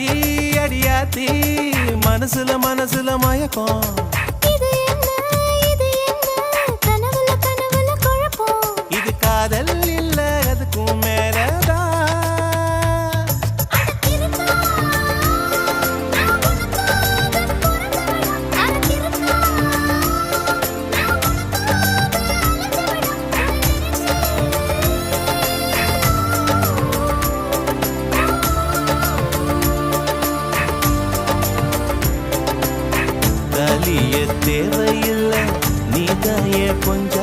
அடியாத்தி அடியாத்தி மனசுல மனசுல மயக்கம். இது காதல் காய கொஞ்சம்